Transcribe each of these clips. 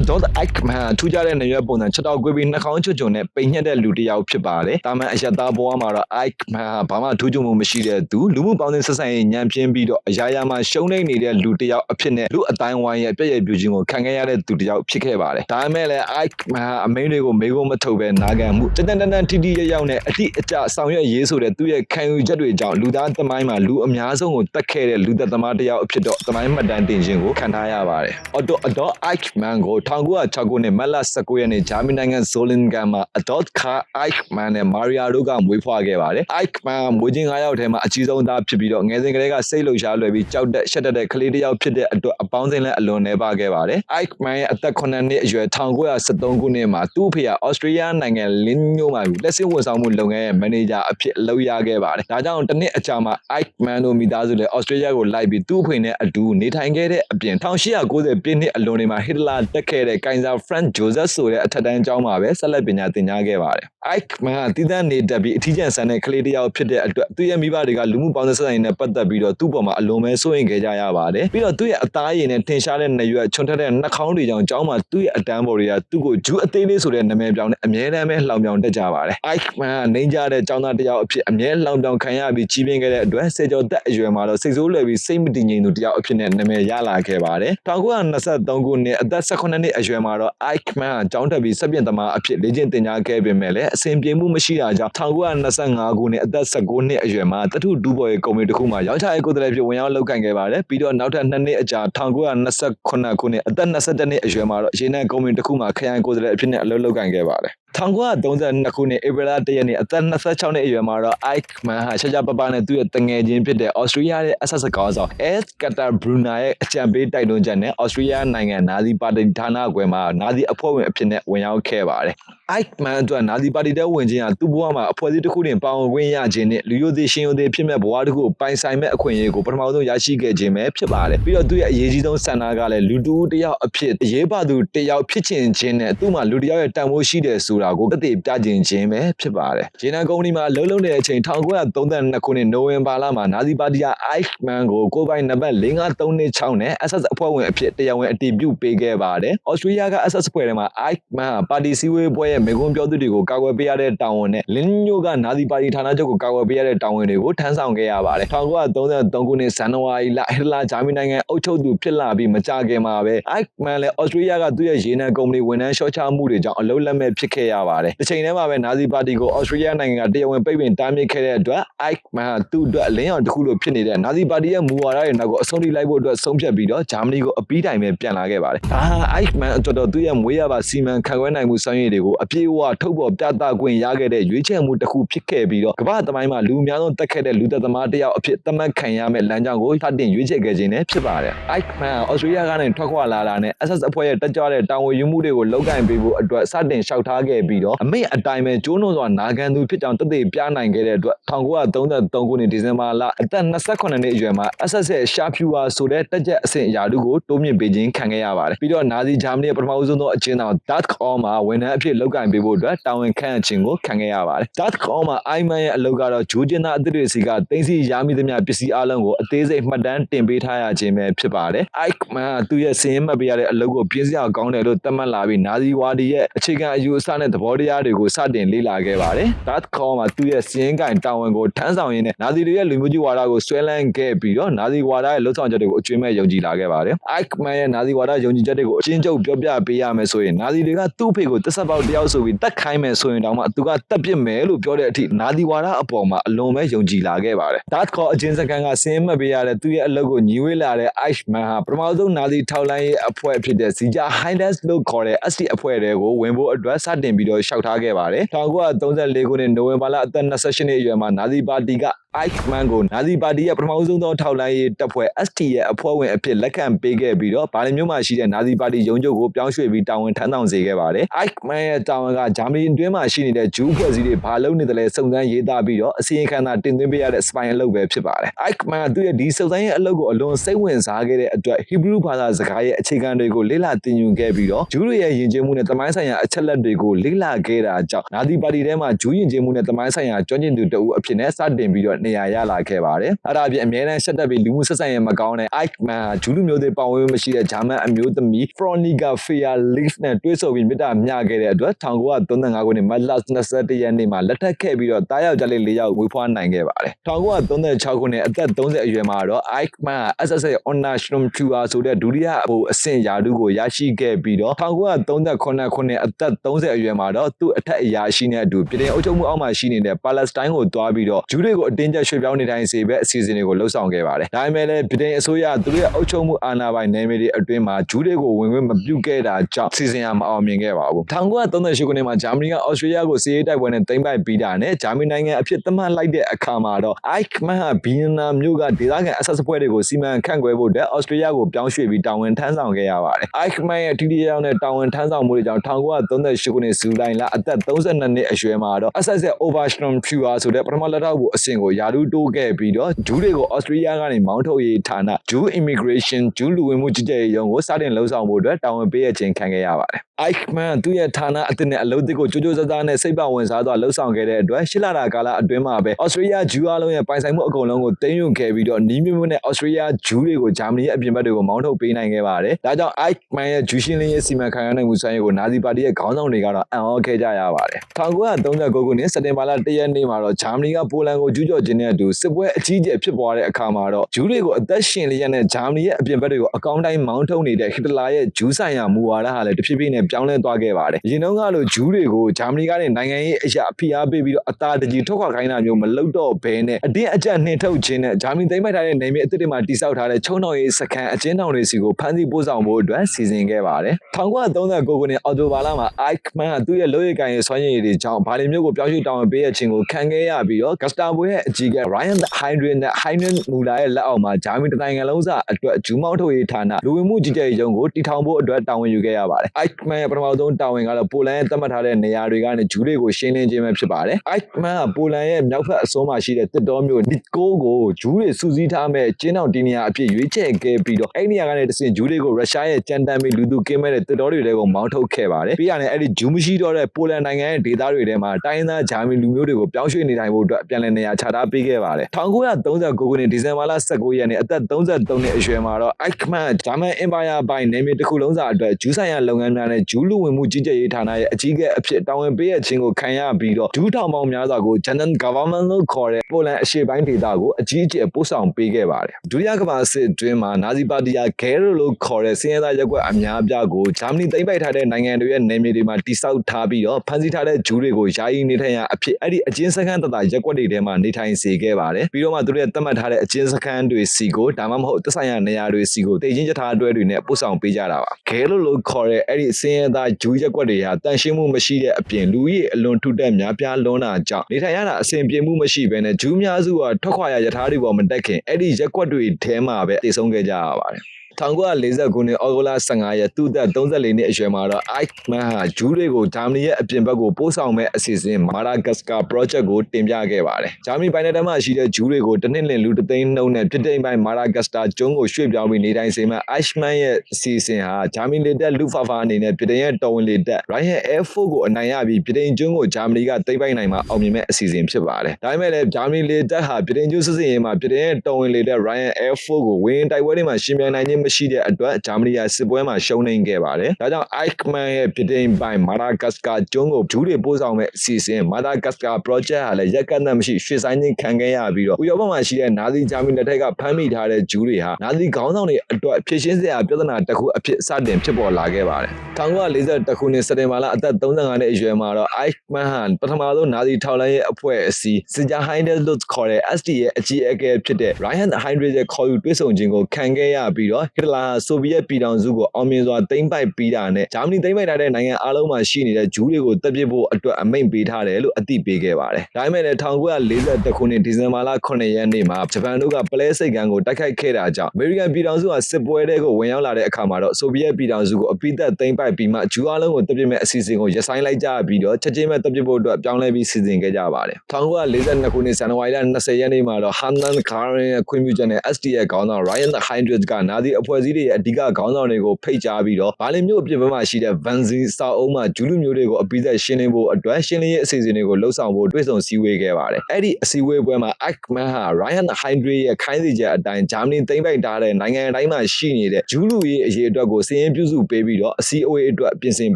အဒေါ်အိုက်မန်ထူးခြားတဲ့နေရွက်ပုံစံချက်တော့ကွေးပြီးနှာခေါင်းချွတ်ချွန်နဲ့ပိန်ညက်တဲ့လူတစ်ယောက်ဖြစ်ပါတယ်။တာမန်အယက်သားဘဝမှာတော့အိုက်မန်ဟာဘာမှထူးခြားမှုမရှိတဲ့သူလူမှုပေါင်းသင်းဆက်ဆံရေးညံပြင်းပြီးတော့အရာရာမှာရှုံးနေနေတဲ့လူတစ်ယောက်အဖြစ်နဲ့လူအတိုင်းဝိုင်းရဲ့ပြည့်ရည်ပြူခြင်းကိုခံခဲ့ရတဲ့သူတစ်ယောက်ဖြစ်ခဲ့ပါတယ်။ဒါပေမဲ့လည်းအိုက်မန်ဟာအမိန်းတွေကိုမေးခွန်းမထုတ်ပဲနာခံမှုတန်တန်တန်တန်ထိထိရရောက်နဲ့အတိအကျဆောင်ရွက်ရေးဆိုတဲ့သူ့ရဲ့ခံယူချက်တွေကြောင့်လူသားသမိုင်းမှာလူအများဆုံးကိုတတ်ခဲ့တဲ့လူသက်သမားတစ်ယောက်အဖြစ်တော့သမိုင်းမှတ်တမ်းတင်ခြင်းကိုခံထားရပါတယ်။ Otto Adolf Eichmann ကို1906ခုနှစ်မတ်လ19ရက်နေ့ဂျာမနီနိုင်ငံဇိုလင်ဂန်မှာ Adolf Karl Eichmann နဲ့ Maria တို့ကမွေးဖွားခဲ့ပါတယ်။ Eichmann မွေးချင်း9ယောက်ထဲမှာအကြီးဆုံးသားဖြစ်ပြီးတော့ငယ်စဉ်ကလေးကစိတ်လှုပ်ရှားလွယ်ပြီးကြောက်တဲ့ရှက်တတ်တဲ့ကလေးတစ်ယောက်ဖြစ်တဲ့အတွက်အပေါင်းအသင်းလည်းအလွန်နေပါခဲ့ပါတယ်။ Eichmann ရဲ့အသက်9နှစ်အရွယ်1973ခုနှစ်မှာသူ့အဖေကဩစတြေးလျနိုင်ငံလင်းမြို့မှာလက်စစ်ဝန်ဆောင်မှုလုပ်ငန်းရဲ့မန်နေဂျာအဖြစ်အလုပ်ရခဲ့ပါတယ်။ဒါကြောင့်တစ်နှစ်အကြာမှာ Eichmann တို့မိသားစုလည်းဩစတြေးလျကိုလိုက်ပြီးသူ့အဖေနဲ့အတူနေထိုင်ခဲ့တဲ့အပြင်1890ပြည့်နှစ်အလွန်တွေမှာဟစ်တလာတက်ခဲ့တဲ့ကိုင်ဆာဖရန့်ဂျိုဇက်ဆိုတဲ့အထက်တန်းကျောင်းမှာပဲဆက်လက်ပညာသင်ကြားခဲ့ပါတယ်။ Eichmann ကတည်တံ့နေတတ်ပြီးအထီးကျန်ဆန်တဲ့ကလေးတစ်ယောက်ဖြစ်တဲ့အတွက်သူ့ရဲ့မိဘတွေကလူမှုပေါင်းသင်းဆက်ဆံရေးနဲ့ပတ်သက်ပြီးတော့သူ့ပေါ်မှာအလွန်ပဲစိုးရင်ခဲ့ကြရပါတယ်။ပြီးတော့သူ့ရဲ့အသားရည်နဲ့ထင်ရှားတဲ့နေရွက်ချွန်ထက်တဲ့နှာခေါင်းတွေကြောင့်ကျောင်းမှာသူ့ရဲ့အတန်းပေါ်တွေကသူ့ကိုဂျူးအသေးလေးဆိုတဲ့နာမည်ပြောင်းနဲ့အမြဲတမ်းပဲလှောင်ပြောင်တက်ကြပါတယ်။ Eichmann ကနေကြတဲ့ကျောင်းသားတစ်ယောက်အဖြစ်အမြဲလှောင်ပြောင်ခံရပြီးကြီးပြင်းခဲ့တဲ့အတွက်စေကျော်သက်အရွယ်မှာတော့စိတ်ဆိုးလွယ်ပြီးစိတ်မတည်ငြိမ်သူတစ်ယောက်အဖြစ်နဲ့နာမည်ရလာခဲ့ပါတယ်။1923ခုနှစ်အသက်18နှစ်အရွယ်မှာတော့ Eichmann ကကျောင်းတက်ပြီးစက်ပြင်သမားအဖြစ်လေ့ကျင့်သင်ကြားခဲ့ပေမဲ့လည်းအဆင်ပြေမှုမရှိတာကြောင့်1925ခုနှစ်အသက်19နှစ်အရွယ်မှာတထုဒူးဘော်ရဲ့ကုမ္ပဏီတစ်ခုမှာရောင်းချရေးကိုယ်စားလှယ်ဖြစ်ဝင်ရောက်လုပ်ကိုင်ခဲ့ပါတယ်ပြီးတော့နောက်ထပ်2နှစ်အကြာ1928ခုနှစ်အသက်22နှစ်အရွယ်မှာတော့ရေနံကုမ္ပဏီတစ်ခုမှာခရိုင်ကိုယ်စားလှယ်အဖြစ်နဲ့အလုပ်လုပ်ကိုင်ခဲ့ပါတယ်1932ခုနှစ်ဧပြီလ1ရက်နေ့အသက်26နှစ်အရွယ်မှာတော့ Eichmann ဟာရှားရှားပပနဲ့သူ့ရဲ့တငယ်ချင်းဖြစ်တဲ့ဩစတြေးလျရဲ့ SS ကောင်းဆောင် S. Carter Brunner ရဲ့အကြံပေးတိုက်တွန်းချက်နဲ့ဩစတြေးလျနိုင်ငံနာဇီပါတီဌာနကွယ်မှာနာဇီအဖွဲ့ဝင်အဖြစ်နဲ့ဝင်ရောက်ခဲ့ပါတယ်။ Eichmann အတွက်နာဇီပါတီတဲဝင်ခြင်းဟာသူ့ဘဝမှာအဖွဲ့အစည်းတစ်ခုတွင်ပါဝင်ခွင့်ရခြင်းနဲ့လူရိုသေရှင်ရိုသေဖြစ်မဲ့ဘဝတစ်ခုကိုပိုင်ဆိုင်မဲ့အခွင့်အရေးကိုပထမဆုံးရရှိခဲ့ခြင်းပဲဖြစ်ပါတယ်။ပြီးတော့သူ့ရဲ့အရေးကြီးဆုံးဆန္ဒကလည်းလူတူတစ်ယောက်အဖြစ်အရေးပါသူတစ်ယောက်ဖြစ်ခြင်းချင်းနဲ့သူ့မှာလူတစ်ယောက်ရဲ့တန်ဖိုးရှိတယ်ဆိုတာကိုသက်သေပြခြင်းချင်းပဲဖြစ်ပါတယ်။ဂျင်းနန်ကုမ္ပဏီမှာအလုပ်လုပ်နေတဲ့အချိန်1932ခုနှစ်နိုဝင်ဘာလမှာနာဇီပါတီက Eichmann ကိုကိုယ်ပိုင်နံပါတ်5326နဲ့ SS အဖွဲ့ဝင်အဖြစ်တရားဝင်အတည်ပြုပေးခဲ့ပါတယ်။ဩစတြေးလျက SS အဖွဲ့ထဲမှာ Eichmann ပါတီစည်းဝေးပွဲရဲ့မေကွန်းပြောသူတွေကိုကာကွယ်ပေးရတဲ့တာဝန်နဲ့လင်းညိုကနာဇီပါတီဌာနချုပ်ကိုကာကွယ်ပေးရတဲ့တာဝန်တွေကိုထမ်းဆောင်ခဲ့ရပါတယ်။1933ခုနှစ်ဇန်နဝါရီလဟစ်တလာဂျာမနီနိုင်ငံအုပ်ချုပ်သူဖြစ်လာပြီးမကြာခင်မှာပဲ Eichmann လည်းဩစတြေးလျကသူ့ရဲ့ရေနံကုမ္ပဏီဝန်ထမ်းရှော့ချမှုတွေကြောင့်အလုပ်လက်မဲ့ဖြစ်ခဲ့ရပါတယ်။ဒီချိန်ထဲမှာပဲနာဇီပါတီကိုဩစတြေးလျနိုင်ငံကတရားဝင်ပိတ်ပင်တားမြစ်ခဲ့တဲ့အတွက် Eichmann ဟာသူ့အတွက်အလင်းရောင်တစ်ခုလိုဖြစ်နေတဲ့နာဇီပါတီရဲ့မူဝါဒတွေနောက်ကိုအဆုံးထိလိုက်ဖို့အတွက်ဆုံးဖြတ်ပြီးတော့ဂျာမနီကိုအပြီးတိုင်ပဲပြန်လာခဲ့ပါတယ်။ဒါဟာ Eichmann အတွက်တော့သူ့ရဲ့မွေးရပါစီမံခန့်ခွဲနိုင်မှုဆောင်ရွက်တွေကိုအပြည့်အဝထုတ်ပေါ်ပြသခွင့်ရခဲ့တဲ့ရွေးချယ်မှုတစ်ခုဖြစ်ခဲ့ပြီးတော့ကမ္ဘာ့သမိုင်းမှာလူအများဆုံးတက်ခဲ့တဲ့လူသက်သမားတစ်ယောက်အဖြစ်သတ်မှတ်ခံရမယ့်လမ်းကြောင်းကိုစတင်ရွေးချယ်ခဲ့ခြင်းနဲ့ဖြစ်ပါတယ်။ Eichmann ဩစတြေးလျကနေထွက်ခွာလာတာနဲ့ SS အဖွဲ့ရဲ့တက်ကြွတဲ့တာဝန်ယူမှုတွေကိုလုပ်ကိုင်ပေးဖို့အတွက်စတင်လျှောက်ထားခဲ့ပြီးတော့အမိတ်အတိုင်းပဲကျိုးနွံစွာနာခံသူဖြစ်ကြောင်းတသက်ပြနိုင်ခဲ့တဲ့အတွက်1933ခုနှစ်ဒီဇင်ဘာလအသက်28နှစ်အရွယ်မှာ SS ရဲ့ရှာဖြူဝါဆိုတဲ့တက်ကြက်အဆင့်အရာတို့ကိုတိုးမြင့်ပေးခြင်းခံခဲ့ရပါတယ်ပြီးတော့နာဇီဂျာမနီရဲ့ပထမဦးဆုံးသောအချင်းတော် Dark All မှာဝန်ထမ်းအဖြစ်လုပ်ကိုင်ပေးဖို့အတွက်တာဝန်ခန့်အပ်ခြင်းကိုခံခဲ့ရပါတယ် Dark All မှာ Eichmann ရဲ့အလုပ်ကတော့ဂျိုးကျင်းသားအသစ်တွေစီကတင်းစီရမိသမျှပစ္စည်းအလုံးကိုအသေးစိတ်မှတ်တမ်းတင်ပေးထားရခြင်းပဲဖြစ်ပါတယ် Eichmann ကသူ့ရဲ့စည်ရင်းမှတ်ပေးရတဲ့အလုပ်ကိုပြင်းစရာကောင်းတယ်လို့သတ်မှတ်လာပြီးနာဇီဝါဒီရဲ့အခြေခံအယူအဆနဲ့သဘောတရားတွေကိုစတင်လေ့လာခဲ့ပါတယ် Dark All မှာသူ့ရဲ့စည်ရင်းကင်တာဝန်ကိုထမ်းဆောင်ရင်းနဲ့နာဇီတွေရဲ့လူမျိုးကြီးဝါဒကိုဆွဲလန်းခဲ့ပြီးတော့နာဇီဝါဒရဲ့လှုပ်ဆောင်ချက်တွေကိုအကျွမ်းမဲ့ယုံကြည်လာခဲ့ပါတယ် Eichmann ရဲ့နာဇီဝါဒယုံကြည်ချက်တွေကိုအချင်းချုပ်ပြောပြပေးရမယ်ဆိုရင်နာဇီတွေကသူ့ဖေကိုတစ္ဆက်ပေါက်တယောက်ဆိုပြီးတတ်ခိုင်းမယ်ဆိုရင်တောင်မှသူကတက်ပစ်မယ်လို့ပြောတဲ့အထိနာဇီဝါဒအပေါ်မှာအလွန်ပဲယုံကြည်လာခဲ့ပါတယ် Dark Call အချင်းစကန်ကစင်းမှတ်ပေးရတဲ့သူ့ရဲ့အလုပ်ကိုညီဝေးလာတဲ့ Eichmann ဟာပထမဆုံးနာဇီထောက်လိုင်းရေးအဖွဲ့ဖြစ်တဲ့ Zija Heindes လို့ခေါ်တဲ့ ST အဖွဲ့တွေကိုဝင်ဖို့အတွက်စတင်ပြီးတော့ရှောက်ထားခဲ့ပါတယ်1934ခုနှစ်နိုဝင်ဘာလအသက်28နှစ်အရွယ်မှာနာဇီပါတီက Eichmann ကိုနာဇီပါတီရဲ့ပထမဆုံးသောထောက်လိုင်းရေးတပ်ဖွဲ့ ST ရဲ့အဖွဲ့ဝင်အဖြစ်လက်ခံပေးခဲ့ပြီးတော့ဘာလင်မြို့မှာရှိတဲ့နာဇီပါတီရုံးချုပ်ကိုပြောင်းရွှေ့ပြီးတာဝန်ထမ်းဆောင်စေခဲ့ပါတယ်။ Eichmann ရဲ့တာဝန်ကဂျာမနီအတွင်းမှာရှိနေတဲ့ဂျူးဖွဲ့စည်းတွေဘာလုပ်နေတယ်လဲစုံစမ်းရေးသားပြီးတော့အစီရင်ခံစာတင်သွင်းပေးရတဲ့ spy အလုပ်ပဲဖြစ်ပါတယ်။ Eichmann ကသူ့ရဲ့ဒီစုံစမ်းရေးအလုပ်ကိုအလွန်စိတ်ဝင်စားခဲ့တဲ့အတွက် Hebrew ဘာသာစကားရဲ့အခြေခံတွေကိုလေ့လာသင်ယူခဲ့ပြီးတော့ဂျူးတွေရဲ့ယဉ်ကျေးမှုနဲ့သမိုင်းဆိုင်ရာအချက်လက်တွေကိုလေ့လာခဲ့တာကြောင့်နာဇီပါတီထဲမှာဂျူးယဉ်ကျေးမှုနဲ့သမိုင်းဆိုင်ရာကျွမ်းကျင်သူတဦးအဖြစ်နဲ့စတင်ပြီးတော့နေရာရလာခဲ့ပါတယ်အဲ့ဒါအပြင်အများနဲ့ဆက်တက်ပြီးလူမှုဆက်ဆံရေးမကောင်းတဲ့ Ike Man ဟာဂျူးလူမျိုးတွေပါဝင်မရှိတဲ့ဂျာမန်အမျိုးသမီး Fronica Fair Leaf နဲ့တွဲဆိုပြီးမြစ်တာမျှခဲ့တဲ့အတွက်1935ခုနှစ်မတ်လ21ရက်နေ့မှာလက်ထပ်ခဲ့ပြီးတော့တားယောက်ကြလေး၄ယောက်ဝေဖွားနိုင်ခဲ့ပါတယ်1936ခုနှစ်အသက်30အရွယ်မှာတော့ Ike Man က SSA Honor Sturmtrooper ဆိုတဲ့ဒုတိယဘိုးအဆင့်ယာတုကိုရရှိခဲ့ပြီးတော့1938ခုနှစ်အသက်30အရွယ်မှာတော့သူ့အထက်အရာရှိနဲ့အတူပြည်ထောင်အုပ်ချုပ်မှုအောက်မှာရှိနေတဲ့ပါလက်စတိုင်းကိုတွားပြီးတော့ဂျူးတွေကိုအတင်းကျပ်ရွှေ့ပြောင်းနေတိုင်းစေပဲအစီအစဉ်တွေကိုလှုပ်ဆောင်ခဲ့ပါတယ်။ဒါပေမဲ့လည်းပြည်ထောင်အစိုးရသူတို့ရဲ့အုပ်ချုပ်မှုအာဏာပိုင်နယ်မြေတွေအတွင်းမှာဂျူးတွေကိုဝင်ဝင်မပြုတ်ခဲ့တာကြောင့်စီစဉ်ရမအောင်မြင်ခဲ့ပါဘူး။1938ခုနှစ်မှာဂျာမနီကအော်စတြေးလျကိုစီးရေးတိုက်ပွဲနဲ့သိမ်းပိုက်ပြီးတာနဲ့ဂျာမနီနိုင်ငံအဖြစ်သတ်မှတ်လိုက်တဲ့အခါမှာတော့ Ike Man ဟာဘီယနာမြို့ကဒေသခံအဆက်စပွဲတွေကိုစီမံခန့်ခွဲဖို့အတွက်အော်စတြေးလျကိုပြောင်းရွှေ့ပြီးတာဝန်ထမ်းဆောင်ခဲ့ရပါတယ်။ Ike Man ရဲ့ထိထိရောက်တဲ့တာဝန်ထမ်းဆောင်မှုတွေကြောင့်1938ခုနှစ်ဇူလိုင်လအသက်32နှစ်အရွယ်မှာတော့ SS Overstorm Pure ဆိုတဲ့ပထမလက်ထောက်ဘုအဆင့်ကိုယာရုတိုးခဲ့ပြီးတော့ဂျူးတွေကိုအော်စတြေးလျကနေမောင်းထုတ်ရေးဌာန Jew Immigration ဂျူးလူဝင်မှုကြီးကြပ်ရေးရုံးကိုစတင်လှုပ်ဆောင်ဖို့အတွက်တာဝန်ပေးရခြင်းခံခဲ့ရပါတယ်။ Ike Man သူ့ရဲ့ဌာနအသစ်နဲ့အလုပ်သစ်ကိုကြိုးကြိုးစားစားနဲ့စိတ်ပါဝင်စားစွာလှုပ်ဆောင်ခဲ့တဲ့အတွက်ရှစ်လတာကာလအတွင်းမှာပဲအော်စတြေးလျဂျူးအားလုံးရဲ့ပိုင်ဆိုင်မှုအကုန်လုံးကိုသိမ်းယူခဲ့ပြီးတော့နီးမြမြနဲ့အော်စတြေးလျဂျူးတွေကိုဂျာမနီရဲ့အပြင်ဘက်တွေကိုမောင်းထုတ်ပေးနိုင်ခဲ့ပါတယ်။ဒါကြောင့် Ike Man ရဲ့ဂျူးရှင်းလင်းရေးစီမံခန့်ခွဲနိုင်မှုဆိုင်ရာကိုနာဇီပါတီရဲ့ခေါင်းဆောင်တွေကတော့အံ့ဩခဲ့ကြရပါတယ်။1939ခုနှစ်စက်တင်ဘာလ1ရက်နေ့မှာတော့ဂျာမနီကပိုလန်ကိုကျူးကျော်ခြင်းနဲ့အတူစစ်ပွဲအကြီးအကျယ်ဖြစ်ပွားတဲ့အခါမှာတော့ဂျူးတွေကိုအသက်ရှင်လျက်နဲ့ဂျာမနီရဲ့အပြင်ဘက်တွေကိုအကောင့်တိုင်းမောင်းထုတ်နေတဲ့ဟစ်တလာရဲ့ဂျူးဆိုင်ရာမူဝါဒဟာလည်းတဖြည်းဖြည်းနဲ့ပြောင်းလဲသွားခဲ့ပါတယ်။အရင်တုန်းကလိုဂျူးတွေကိုဂျာမနီကနေနိုင်ငံရေးအရာဖိအားပေးပြီးတော့အသာတကြီးထုတ်ခွာခိုင်းတာမျိုးမလုပ်တော့ဘဲနဲ့အတင်းအကျပ်နှင်ထုတ်ခြင်းနဲ့ဂျာမနီသိမ်းပိုက်ထားတဲ့နေမြေအသစ်တွေမှာတိစောက်ထားတဲ့ချုံတော်ရေးစခန်းအကျဉ်းထောင်တွေစီကိုဖမ်းဆီးပို့ဆောင်ဖို့အတွက်စီစဉ်ခဲ့ပါတယ်။1939ခုနှစ်အော်တိုဘာလမှာ Ike Man ကသူ့ရဲ့လုပ်ရည်ကိုင်ရေးဆွမ်းရည်တွေကြောင့်ဘာလီမျိုးကိုပြောင်းရွှေ့တောင်းပန်ပေးရခြင်းကိုခံခဲ့ရပြီးတော့ Gestapo ရဲ့အကြီးအကဲ Ryan Heinrich နဲ့ Heinrich Müller ရဲ့လက်အောက်မှာဂျာမနီတိုင်းလုံးစာအတွက်ဂျူးမောင်းထုတ်ရေးဌာနလူဝင်မှုကြီးကြပ်ရေးရုံးကိုတည်ထောင်ဖို့အတွက်တာဝန်ယူခဲ့ရပါတယ်။ Ike Man ရဲ့ပထမဆုံးတာဝန်ကတော့ပိုလန်ရဲ့သတ်မှတ်ထားတဲ့နေရာတွေကနေဂျူးတွေကိုရှင်းလင်းခြင်းပဲဖြစ်ပါတယ်။ Ike Man ကပိုလန်ရဲ့မြောက်ဘက်အစွန်းမှာရှိတဲ့တစ်တော်မျိုး Nitko ကိုဂျူးတွေစူးစီးထားမဲ့ကျင်းအောင်တီနီယာအဖြစ်ရွေးချယ်ခဲ့ပြီးတော့အဲ့ဒီနေရာကနေတဆင့်ဂျူးတွေကိုရုရှားရဲ့ကြမ်းတမ်းပြီးလူသူကင်းမဲ့တဲ့တစ်တော်တွေတဲကိုမောင်းထုတ်ခဲ့ပါတယ်။ပြီးရတယ်အဲ့ဒီဂျူးမရှိတော့တဲ့ပိုလန်နိုင်ငံရဲ့ဒေသတွေထဲမှာတိုင်းသားဂျာမနီလူမျိုးတွေကိုပြောင်းရွှေ့နေထိုင်ဖို့အတွက်ပြန်လည်နေရာချထားပေးခဲ့ပါတယ်။1939ခုနှစ်ဒီဇင်ဘာလ19ရက်နေ့အသက်33နှစ်အရွယ်မှာတော့ Ike Man ဂျာမန်အင်ပါယာပိုင်းနေမြေတစ်ခုလုံးစာအတွက်ဂျူးဆိုင်ရာလုပ်ငန်းများနဲ့ဂျူးလူဝင်မှုကြီးကြပ်ရေးဌာနရဲ့အကြီးအကဲအဖြစ်တာဝန်ပေးရခြင်းကိုခံရပြီးတော့ဂျူးထောင်ပေါင်းများစွာကို General Government လို့ခေါ်တဲ့ပိုလန်အရှေ့ပိုင်းဒေသကိုအကြီးအကျယ်ပို့ဆောင်ပေးခဲ့ပါတယ်။ဒုတိယကမ္ဘာစစ်အတွင်းမှာနာဇီပါတီက Gero လို့ခေါ်တဲ့စင်းရဲသားရက်ကွက်အများအပြားကိုဂျာမနီသိမ်းပိုက်ထားတဲ့နိုင်ငံတွေရဲ့နေမြေတွေမှာတိစောက်ထားပြီးတော့ဖမ်းဆီးထားတဲ့ဂျူးတွေကိုယာယီနေထိုင်ရာအဖြစ်အဲ့ဒီအကျဉ်းစခန်းတတာရက်ကွက်တွေထဲမှာနေထိုင်စေခဲ့ပါတယ်။ပြီးတော့မှသူတို့ရဲ့သတ်မှတ်ထားတဲ့အကျဉ်းစခန်းတွေစီကိုဒါမှမဟုတ်သက်ဆိုင်ရာနေရာတွေစီကိုတည်ချင်းချထားအတွဲတွေနဲ့ပို့ဆောင်ပေးကြတာပါ။ Gero လို့ခေါ်တဲ့အဲ့ဒီစင်းရဲသားဂျူးရက်ကွက်တွေဟာတန်ရှင်းမှုမရှိတဲ့အပြင်လူကြီးအလွန်ထုတက်များပြားလွန်းတာကြောင့်နေထိုင်ရတာအဆင်ပြေမှုမရှိဘဲနဲ့ဂျူးများစုကထွက်ခွာရရထားတွေပေါ်မတက်ခင်အဲ့ဒီရက်ကွက်တွေထဲမှာပဲတည်ဆုံးခဲ့ကြရပါတယ် 1940ခုနှစ်ဩဂုတ်လ15ရက်သူ့သက်34နှစ်အရွယ်မှာတော့ Ike Man ဟာဂျူးတွေကိုဂျာမနီရဲ့အပြင်ဘက်ကိုပို့ဆောင်မဲ့အစီအစဉ် Madagascar Project ကိုတင်ပြခဲ့ပါတယ်။ဂျာမနီပိုင်းနယ်ထဲမှာရှိတဲ့ဂျူးတွေကိုတစ်နှစ်လင်လူတစ်သိန်းနှုန်းနဲ့ပြည်တိန်ပိုင်း Madagascar ကျွန်းကိုရွှေ့ပြောင်းပြီးနေထိုင်စေမဲ့ Ike Man ရဲ့အစီအစဉ်ဟာဂျာမနီလေတပ်လူဖာဖာအနေနဲ့ပြည်တိန်ရဲ့တော်ဝင်လေတပ် Ryan Air Force ကိုအနိုင်ရပြီးပြည်တိန်ကျွန်းကိုဂျာမနီကသိမ်းပိုက်နိုင်မှာအောင်မြင်မဲ့အစီအစဉ်ဖြစ်ပါတယ်။ဒါပေမဲ့လည်းဂျာမနီလေတပ်ဟာပြည်တိန်ကျွန်းစစ်စင်ရေးမှာပြည်တိန်ရဲ့တော်ဝင်လေတပ် Ryan Air Force ကိုဝင်တိုက်ပွဲတွေမှာရှင်ပြိုင်နိုင်ခြင်းမရှိတဲ့အတွက်ဂျာမနီကစစ်ပွဲမှာရှုံးနိမ့်ခဲ့ပါတယ်။ဒါကြောင့် Ike Man ရဲ့ပြည်တိန်ပိုင်း Madagascar ကျွန်းကိုဂျူးတွေပို့ဆောင်မဲ့အစီအစဉ် Madagascar Project ဟာလည်းရက်ကတ်သက်မရှိရွှေ့ဆိုင်ခြင်းခံခဲ့ရပြီးတော့ဥရောပမှာရှိတဲ့နာဇီဂျာမနီလက်ထက်ကဖမ်းမိထားတဲ့ဂျူးတွေဟာနာဇီခေါင်းဆောင်တွေအတွက်ဖြစ်ရှင်းစရာပြဿနာတစ်ခုအဖြစ်စတင်ဖြစ်ပေါ်လာခဲ့ပါတယ်။1940ခုနှစ်စက်တင်ဘာလအသက်35နှစ်အရွယ်မှာတော့ Ike Man ဟာပထမဆုံးနာဇီထောက်လှမ်းရေးအဖွဲ့အစည်း Sicherheitsdienst လို့ခေါ်တဲ့ SD ရဲ့အကြီးအကဲဖြစ်တဲ့ Ryan Heinrich ရဲ့ခေါ်ယူတွေ့ဆုံခြင်းကိုခံခဲ့ရပြီးတော့ဟစ်တလာဟာဆိုဗီယက်ပြည်ထောင်စုကိုအောင်မြင်စွာသိမ်းပိုက်ပြီးတာနဲ့ဂျာမနီသိမ်းပိုက်ထားတဲ့နိုင်ငံအလုံးမှာရှိနေတဲ့ဂျူးတွေကိုတပ်ပစ်ဖို့အတွက်အမိန့်ပေးထားတယ်လို့အသိပေးခဲ့ပါတယ်။ဒါပေမဲ့လည်း1942ခုနှစ်ဒီဇင်ဘာလ9ရက်နေ့မှာဂျပန်တို့ကပလဲစိတ်ကမ်းကိုတိုက်ခိုက်ခဲ့တာကြောင့်အမေရိကန်ပြည်ထောင်စုကစစ်ပွဲတွေကိုဝင်ရောက်လာတဲ့အခါမှာတော့ဆိုဗီယက်ပြည်ထောင်စုကိုအပိသက်သိမ်းပိုက်ပြီးမှဂျူးအလုံးကိုတပ်ပစ်မဲ့အစီအစဉ်ကိုရပ်ဆိုင်းလိုက်ကြပြီးတော့ချက်ချင်းပဲတပ်ပစ်ဖို့အတွက်ပြောင်းလဲပြီးစီစဉ်ခဲ့ကြပါတယ်။1942ခုနှစ်ဇန်နဝါရီလ20ရက်နေ့မှာတော့ Hanan Karen ရဲ့ခွင့်ပြုချက်နဲ့ SD ရဲ့ခေါင်းဆောင် Ryan Heinrich ကနာဇီအဖွဲ့အစည်းတွေရဲ့အဓိကခေါင်းဆောင်တွေကိုဖိတ်ကြားပြီးတော့ဘာလင်မြို့အပြင်ဘက်မှာရှိတဲ့ဗန်စီစာအုပ်မှာဂျူးလူမျိုးတွေကိုအပိသက်ရှင်းလင်းဖို့အတွက်ရှင်းလင်းရေးအစီအစဉ်တွေကိုလှုပ်ဆောင်ဖို့တွေ့ဆုံစည်းဝေးခဲ့ပါတယ်အဲ့ဒီအစည်းအဝေးပွဲမှာ Eichmann ဟာ Ryan Hindre ရဲ့ခိုင်းစီချက်အတိုင်းဂျာမနီသိမ်းပိုက်ထားတဲ့နိုင်ငံတိုင်းမှာရှိနေတဲ့ဂျူးလူရေးအရေးအတွက်ကိုစည်ရင်ပြုစုပေးပြီးတော့အစည်းအဝေးအတွက်ပြင်ဆင်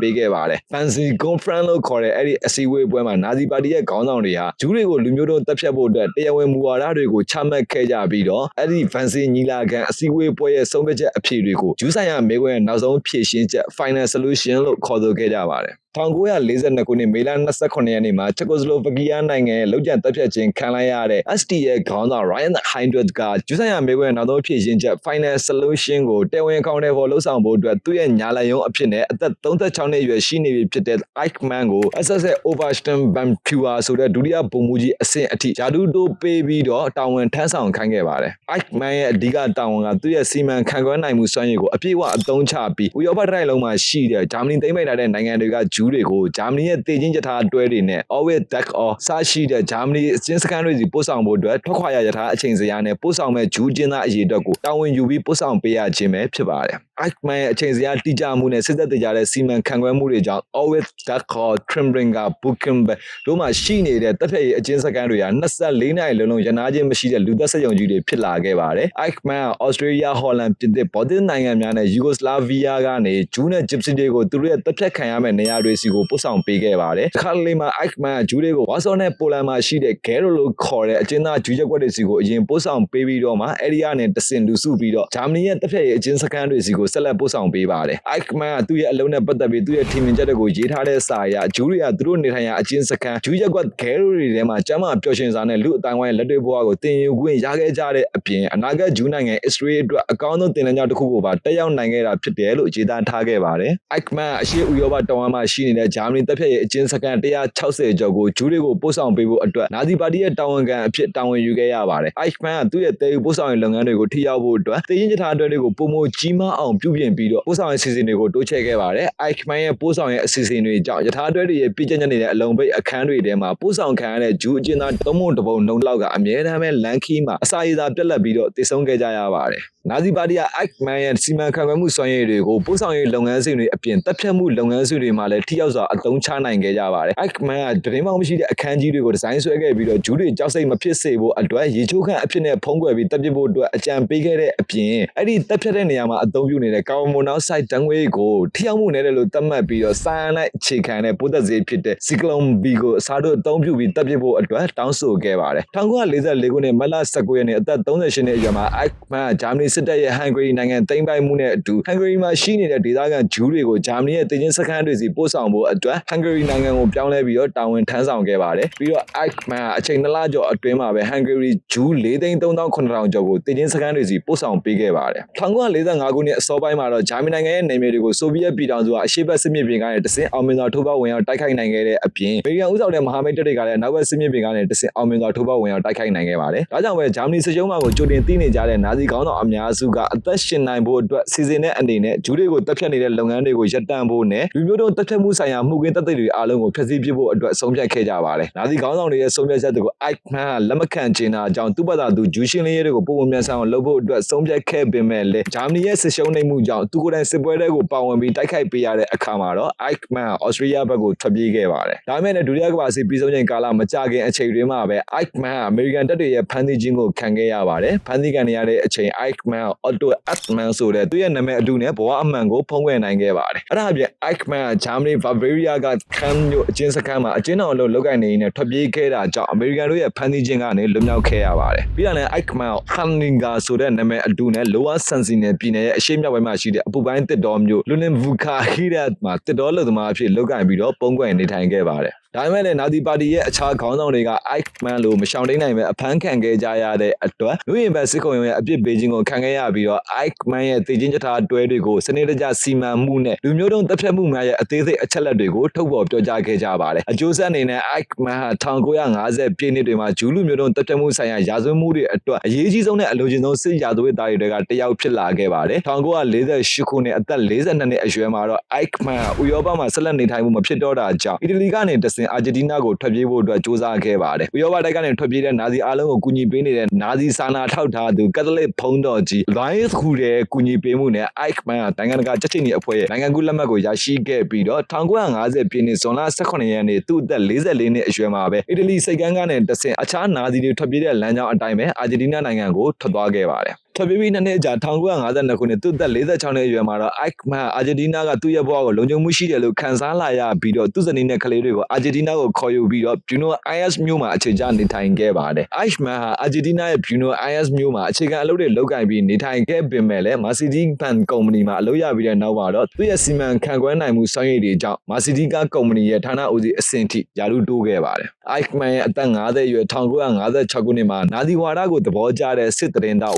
ပေးခဲ့ပါတယ်။ Fancy Conference လို့ခေါ်တဲ့အဲ့ဒီအစည်းအဝေးပွဲမှာနာဇီပါတီရဲ့ခေါင်းဆောင်တွေဟာဂျူးတွေကိုလူမျိုးတုံးတပ်ဖြတ်ဖို့အတွက်တရားဝင်မူဝါဒတွေကိုချမှတ်ခဲ့ကြပြီးတော့အဲ့ဒီ Fancy ညီလာခံအစည်းအဝေးပွဲရဲ့ဆုံးဖြတ်ချက်အဖြေတွေကိုဂျူးဆိုင်ရာမေးခွန်းရဲ့နောက်ဆုံးဖြေရှင်းချက် Final Solution လို့ခေါ်ဆိုခဲ့ကြပါတယ်။ 1942ခုနှစ်မေလ29ရက်နေ့မှာချက်ကိုစလိုဗကီးယားနိုင်ငံရဲ့လောက်ကျန်တပ်ဖြတ်ခြင်းခံလိုက်ရတဲ့ ST ရဲ့ခေါင်းဆောင် Ryan Hindred ကဂျူးဆိုင်ရာမေးခွန်းနောက်ဆုံးဖြည့်ရှင်းချက် Final Solution ကိုတဲဝင်အကောင့်ထဲပေါ်လှုပ်ဆောင်ဖို့အတွက်သူ့ရဲ့ညာလယုံအဖြစ်နဲ့အသက်36နှစ်အရွယ်ရှိနေပြီဖြစ်တဲ့ Eichmann ကို SS Oversturm Bampuer ဆိုတဲ့ဒုတိယဗိုလ်မှူးကြီးအဆင့်အထိယာဒူတိုးပေးပြီးတော့တာဝန်ထမ်းဆောင်ခိုင်းခဲ့ပါတယ်။ Eichmann ရဲ့အဓိကတာဝန်ကသူ့ရဲ့စီမံခန့်ခွဲနိုင်မှုစွမ်းရည်ကိုအပြည့်အဝအသုံးချပြီးဥရောပတိုင်းလုံးမှာရှိတဲ့ဂျာမနီသိမ်းပိုက်ထားတဲ့နိုင်ငံတွေကဂျူးတွေကိုဂျာမနီရဲ့တည်ချင်းကြထားအတွဲတွေနဲ့ Always Duck or စရှိတဲ့ဂျာမနီအချင်းစခန်းတွေစီပို့ဆောင်ဖို့အတွက်ထွက်ခွာရရထားအချိန်စရာနဲ့ပို့ဆောင်မဲ့ဂျူးချင်းသားအရေးအတွက်ကိုတာဝန်ယူပြီးပို့ဆောင်ပေးရခြင်းပဲဖြစ်ပါတယ်။ Eichmann ရဲ့အချိန်စရာတိကျမှုနဲ့စစ်သက်တကြတဲ့စီမံခန့်ခွဲမှုတွေကြောင့် Always Duck or Trimbringer Buchenberg တို့မှရှိနေတဲ့တပ်ဖြတ်ရေးအချင်းစခန်းတွေဟာ24နိုင်လုံးလုံးရနာချင်းမရှိတဲ့လူသက်စက်ယုံကြီးတွေဖြစ်လာခဲ့ပါတယ်။ Eichmann က Australia, Holland ပြင်သစ်ဘော်ဒစ်နိုင်ငံများနဲ့ Yugoslavia ကနေဂျူးနဲ့ Gypsy တွေကိုသူတို့ရဲ့တပ်ဖြတ်ခံရမယ့်နေရာတွေစီကိုပို့ဆောင်ပေးခဲ့ပါတယ်။ခါလေးမှာ Eichmann ကဂျူးတွေကိုဝါဆောနဲ့ပိုလန်မှာရှိတဲ့ Ghetto လို့ခေါ်တဲ့အကျဉ်းသားဂျူးရက်ကွက်တွေစီကိုအရင်ပို့ဆောင်ပေးပြီးတော့မှအဲဒီကနေတဆင်လူစုပြီးတော့ဂျာမနီရဲ့တပ်ဖြတ်ရေးအကျဉ်းစခန်းတွေစီကိုဆက်လက်ပို့ဆောင်ပေးပါတယ်။ Eichmann ကသူ့ရဲ့အလုံးနဲ့ပတ်သက်ပြီးသူ့ရဲ့ထင်မြင်ချက်တွေကိုရေးထားတဲ့စာအရဂျူးတွေကသူတို့နေထိုင်ရာအကျဉ်းစခန်းဂျူးရက်ကွက် Ghetto တွေထဲမှာကျမ်းမာပျော်ရွှင်စွာနဲ့လူအတိုင်းဝိုင်းလက်တွေ့ဘဝကိုတင်ယူခွင့်ရခဲ့ကြတဲ့အပြင်အနာဂတ်ဂျူးနိုင်ငံ Israel အတွက်အကောင်းဆုံးတင်နန်းကြောင်းတစ်ခုကိုပါတက်ရောက်နိုင်ခဲ့တာဖြစ်တယ်လို့ရေးသားထားခဲ့ပါတယ်။ Eichmann အရှေ့ဥရောပတောင်ပိုင်းမှာရှိနေတဲ့ဂျာမနီတပ်ဖြတ်ရေးအကျဉ်းစခန်း160ကျော်ကိုဂျူးတွေကိုပို့ဆောင်ပေးဖို့အတွက်နာဇီပါတီရဲ့တာဝန်ခံအဖြစ်တာဝန်ယူခဲ့ရပါတယ်။ Eichmann ကသူ့ရဲ့တည်ယူပို့ဆောင်ရေးလုပ်ငန်းတွေကိုထိရောက်ဖို့အတွက်တည်ရင်ကြထားအတွက်တွေကိုပုံမကြီးမားအောင်ပြုပြင်ပြီးတော့ပို့ဆောင်ရေးစီစဉ်တွေကိုတိုးချဲ့ခဲ့ပါတယ်။ Eichmann ရဲ့ပို့ဆောင်ရေးအစီအစဉ်တွေကြောင့်ယထာတွဲတွေရဲ့ပြည်ကျညနေတဲ့အလုံးပိတ်အခန်းတွေထဲမှာပို့ဆောင်ခံရတဲ့ဂျူးအကျဉ်းသားသုံးပုံတစ်ပုံနှုံလောက်ကအမြဲတမ်းပဲလန်ခီမှာအစာရည်သာပြက်လက်ပြီးတော့တည်ဆုံးခဲ့ကြရပါတယ်။နာဇီပါတီက Eichmann ရဲ့စီမံခန့်ခွဲမှုစွမ်းရည်တွေကိုပို့ဆောင်ရေးလုပ်ငန်းစဉ်တွေအပြင်တပ်ဖြတ်မှုလုပ်ငန်းစဉ်တွေမှာလည်းထိရောက်စွာအသုံးချနိုင်ခဲ့ကြပါတယ်။ Eichmann ကဒရင်မောင်မရှိတဲ့အခန်းကြီးတွေကိုဒီဇိုင်းဆွဲခဲ့ပြီးတော့ဂျူးတွေကြောက်စိတ်မဖြစ်စေဖို့အတွက်ရေချိုးခန့်အဖြစ်နဲ့ဖုံးကွယ်ပြီးတပ်ပစ်ဖို့အတွက်အကြံပေးခဲ့တဲ့အပြင်အဲ့ဒီတပ်ဖြတ်တဲ့နေရာမှာအသုံးပြုနေတဲ့ကာဗွန်မိုနောက်ဆိုက်ဓာတ်ငွေ့ကိုထိရောက်မှုနဲ့လို့သတ်မှတ်ပြီးတော့ဆိုယန်နိုက်အခြေခံတဲ့ပိုးသက်ဆေးဖြစ်တဲ့ Zyklon B ကိုအစားထိုးအသုံးပြုပြီးတပ်ပစ်ဖို့အတွက်တောင်းဆိုခဲ့ပါတယ်။1944ခုနှစ်မတ်လ19ရက်နေ့အသက်38နှစ်အရွယ်မှာ Eichmann ဂျာမနီစစ်တပ်ရဲ့ဟန်ဂရီနိုင်ငံသိမ်းပိုက်မှုနဲ့အတူဟန်ဂရီမှာရှိနေတဲ့ဒေသခံဂျူးတွေကိုဂျာမနီရဲ့တည်င်းစခန်းတွေစီပို့ဆောင်ဖို့အတွက်ဟန်ဂရီနိုင်ငံကိုပြောင်းလဲပြီးတော့တာဝန်ထမ်းဆောင်ခဲ့ပါတယ်။ပြီးတော့ Eichmann အချိန်2လကျော်အတွင်းမှာပဲဟန်ဂရီဂျူး4,300,000ကျော်ကိုတည်င်းစခန်းတွေစီပို့ဆောင်ပေးခဲ့ပါတယ်။1945ခုနှစ်အစောပိုင်းမှာတော့ဂျာမနီနိုင်ငံရဲ့နေမြေတွေကိုဆိုဗီယက်ပြည်ထောင်စုကအရှေ့ဘက်စစ်မြေပြင်ကနေတဆင့်အောင်မြင်စွာထိုးပေါက်ဝင်ရောက်တိုက်ခိုက်နိုင်ခဲ့တဲ့အပြင်အမေရိကန်ဥဆောင်တဲ့မဟာမိတ်တပ်တွေကလည်းနောက်ဘက်စစ်မြေပြင်ကနေတဆင့်အောင်မြင်စွာထိုးပေါက်ဝင်ရောက်တိုက်ခိုက်နိုင်ခဲ့ပါတယ်။ဒါကြောင့်ပဲဂျာမနီစစ်ရုံးမှကိုကြိုတင်သိနေကြတဲ့နာဇီခေါင်းဆောင်အများစုကအသက်ရှင်နိုင်ဖို့အတွက်စီစဉ်တဲ့အနေနဲ့ဂျူးတွေကိုတပ်ဖြတ်နေတဲ့လုပ်ငန်းတွေကိုရပ်တန့်ဖို့နဲ့လူမျိုးတုံးတပ်ဖြတ်မှုဆိုင်ရာမှုခင်းတပ်တွေအားလုံးကိုဖျက်ဆီးပစ်ဖို့အတွက်ဆုံးဖြတ်ခဲ့ကြပါတယ်။နာဇီခေါင်းဆောင်တွေရဲ့ဆုံးဖြတ်ချက်တွေကို Eichmann ကလက်မခံချင်တာကြောင့်သူ့ဘာသာသူဂျူးရှင်းလင်းရေးတွေကိုပုံပုံမြန်ဆန်အောင်လုပ်ဖို့အတွက်ဆုံးဖြတ်ခဲ့ပေမဲ့လည်းဂျာမနီရဲ့စစ်ရှုံးနိမ့်မှုကြောင့်သူကိုယ်တိုင်စစ်ပွဲတွေကိုပါဝင်ပြီးတိုက်ခိုက်ပေးရတဲ့အခါမှာတော့ Eichmann ဩစတြေးလျဘက်ကိုထွက်ပြေးခဲ့ပါတယ်။ဒါပေမဲ့လည်းဒုတိယကမ္ဘာစစ်ပြီးဆုံးချိန်ကာလမကြာခင်အချိန်တွေမှာပဲ Eichmann အမေရိကန်တပ်တွေရဲ့ဖမ်းဆီးခြင်းကိုခံခဲ့ရပါတယ်။ဖမ်းဆီးခံရတဲ့အချိန် Eichmann Otto Attmann ဆိုတဲ့သူ့ရဲ့နာမည်အတူနဲ့ဘဝအမှန်ကိုဖုံးကွယ်နိုင်ခဲ့ပါတယ်။အဲ့ဒါအပြင် Eichmann ကဂျာမနီ Bavaria ကခမ်မြို့အကျဉ်းစခန်းမှာအကျဉ်းတော်အလုပ်လုပ်ကိုင်နေနေထွက်ပြေးခဲ့တာကြောင့်အမေရိကန်တို့ရဲ့ဖမ်းဆီးခြင်းကနေလွတ်မြောက်ခဲ့ရပါတယ်။ပြီးတော့လည်း Eichmann Hanninga ဆိုတဲ့နာမည်အတူနဲ့ Lower Saxony ပြည်နယ်ရဲ့အရှေ့မြောက်ပိုင်းမှာရှိတဲ့အပူပိုင်းတစ်တော်မြို့ Lunenburger Hirat မှာတစ်တော်လုပ်သမားအဖြစ်လုပ်ကိုင်ပြီးတော့ပုံကွယ်နေထိုင်ခဲ့ပါတယ်။ ဒါပေမဲ့လည်းနာဇီပါတီရဲ့အခြားခေါင်းဆောင်တွေက Eichmann လိုမရှောင်တိန်နိုင်ပဲအဖမ်းခံခဲ့ကြရတဲ့အတွက်လူရင်ဘတ်စစ်ခုံရုံးရဲ့အပြစ်ပေးခြင်းကိုခံခဲ့ရပြီးတော့ Eichmann ရဲ့တည်ခြင်းကြထားတွဲတွေကိုစနစ်တကျစီမံမှုနဲ့လူမျိုးတုံးတပ်ဖြတ်မှုများရဲ့အသေးစိတ်အချက်လက်တွေကိုထုတ်ဖော်ပြောကြားခဲ့ကြပါတယ်။အကျိုးဆက်အနေနဲ့ Eichmann ဟာ1950ပြည့်နှစ်တွေမှာဂျူးလူမျိုးတုံးတပ်ဖြတ်မှုဆိုင်ရာရာဇဝတ်မှုတွေအတွက်အရေးကြီးဆုံးနဲ့အလိုချင်ဆုံးစစ်ရာဇဝတ်သားတွေကတယောက်ဖြစ်လာခဲ့ပါတယ်။1948ခုနှစ်အသက်42နှစ်အရွယ်မှာတော့ Eichmann ဥရောပမှာဆက်လက်နေထိုင်မှုမဖြစ်တော့တာကြောင့်အီတလီကနေတဆင်င်အာဂျင်တီးနားကိုထွက်ပြေးဖို့အတွက်စ조사ခဲ့ပါတယ်ဥရောပတိုက်ကနေထွက်ပြေးတဲ့နာဇီအားလုံးကိုကူညီပေးနေတဲ့နာဇီစာနာထောက်ထားသူကက်သလစ်ဖုံးတော်ကြီး Lions ခုတဲ့ကူညီပေးမှုနဲ့ Ike Man ကနိုင်ငံတကာချက်ချင်းကြီးအဖွဲ့ရဲ့နိုင်ငံကူးလက်မှတ်ကိုရရှိခဲ့ပြီးတော့1950ပြည့်နှစ်ဇွန်လ18ရက်နေ့သူ့အသက်44နှစ်အရွယ်မှာပဲအီတလီစိတ်ကမ်းကနေတဆင့်အခြားနာဇီတွေထွက်ပြေးတဲ့လမ်းကြောင်းအတိုင်းပဲအာဂျင်တီးနားနိုင်ငံကိုထွက်သွားခဲ့ပါတယ် ထွက်ပြေးပြီးနှစ်နှစ်ကြာ1952ခုနှစ်သူ့သက်46နှစ်အရွယ်မှာတော့ Ike Man အာဂျင်တီးနားကသူ့ရဲ့ဘဝကိုလုံခြုံမှုရှိတယ်လို့ခံစားလာရပြီးတော့သူ့ဇနီးနဲ့ကလေးတွေကိုအာဂျင်တီးနားကိုခေါ်ယူပြီးတော့ Buenos Aires မြို့မှာအခြေချနေထိုင်ခဲ့ပါတယ်။ Ike Man ဟာအာဂျင်တီးနားရဲ့ Buenos Aires မြို့မှာအခြေခံအလုပ်တွေလုပ်ကိုင်ပြီးနေထိုင်ခဲ့ပေမဲ့လည်း Mercedes Benz ကုမ္ပဏီမှာအလုပ်ရပြီးတဲ့နောက်မှာတော့သူ့ရဲ့စီမံခန့်ခွဲနိုင်မှုဆောင်ရွက်တွေကြောင့် Mercedes ကကုမ္ပဏီရဲ့ဌာနဦးစီးအဆင့်ထိယာရုတိုးခဲ့ပါတယ်။ Ike Man ရဲ့အသက်50အရွယ်1956ခုနှစ်မှာနာဇီဝါဒကိုသဘောကျတဲ့စစ်တရင်တော